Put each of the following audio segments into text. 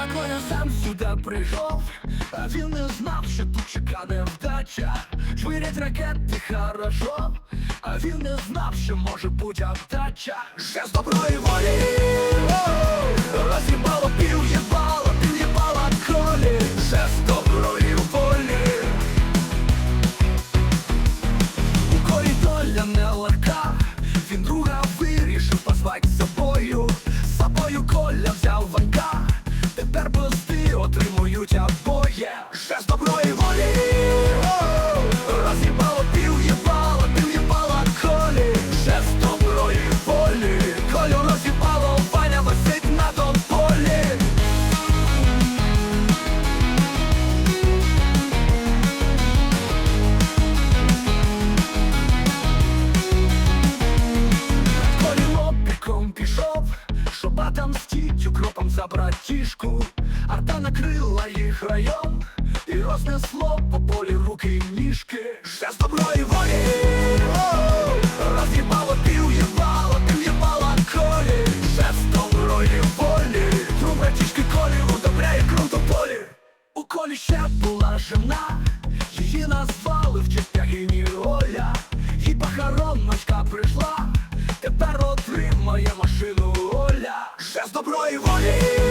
А коли сам сюди прийшов, а він не знав, що тут чекане вдача. Швирять ракети хорошо, а він не знав, що може бути вдача. Ще з доброї волі роз'їбало пів єбало, пів єбала колі. Ще з доброї волі. У колі доля не легка, він друга вирішив позвать з собою. З собою коля взяв ванка, отомстить укропом за братішку. Арта накрила їх район і рознесло по полі руки і ніжки. Ще з доброї волі роз'їбало пів єбало, пів єбала колі. Ще з доброї волі братішки колі удобряє круто полі. У колі ще була жена, її назвали в честь княгині Оля. Їй похороночка прийшла, тепер отримає машину Оля. Ще з доброї волі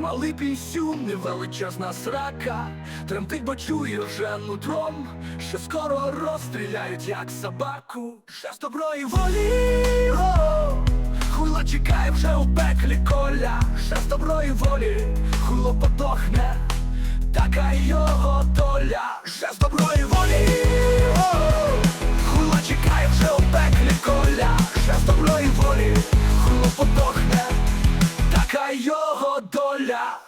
малий пісюн, невеличезна срака, тремтить, бо чує вже нутром, що скоро розстріляють, як собаку. З доброї волі, о, хуйло чекає вже у пеклі коля, з доброї волі, хуйло подохне, така його older